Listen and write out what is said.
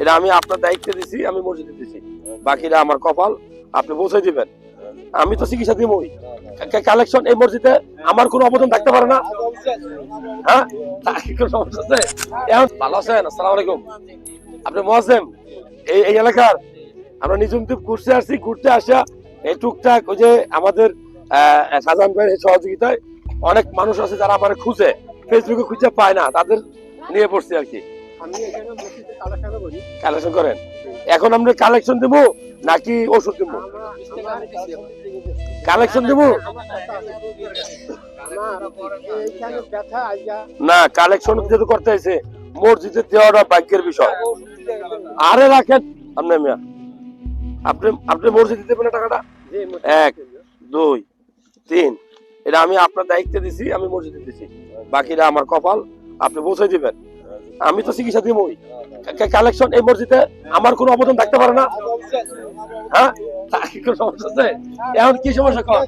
এটা আমি আপনার দায়িত্বে দিছি, আমি মসজিদে দিছি। বাকিরা আমার কপাল, আপনি পৌঁছে দিবেন। আমি তো চিকিৎসা দিবই। কালেকশন এই মসজিদে আমার কোনো অবদান থাকতে পারে না। হ্যাঁ? ভালো আছেন? আসসালামু আলাইকুম। আপনি মহাসেম এই এই এলাকার? আমরা নিজুম দ্বীপ ঘুরতে আসছি, ঘুরতে আসা। এই টুকটাক ওই যে আমাদের শাহজাহান ভাইয়ের সহযোগিতায় অনেক মানুষ আছে যারা আমার খুঁজে ফেসবুকে খুঁজে পায় না, তাদের নিয়ে পড়ছি আর কি। কালেকশন করেন? এখন আমরা কালেকশন দেবো নাকি ওষুধ দেবো? কালেকশন দেবো? না কালেকশন যেহেতু করতে হয়েছে মসজিদে দেওয়াটা ভাগ্যের বিষয়। আরে রাখেন। আপনি মিয়া আপনি আপনি মসজিদে দেবেন না টাকাটা? এক দুই তিন। এটা আমি আপনার দায়িত্বে দিছি আমি মসজিদে দিছি। বাকিরা আমার কপাল আপনি পৌঁছে দিবেন। আমি তো চিকিৎসা দিবই। কালেকশন এই মসজিদে আমার কোনো অবদান থাকতে পারে না। হ্যাঁ? কোনো সমস্যা আছে? এখন কি সমস্যা কর?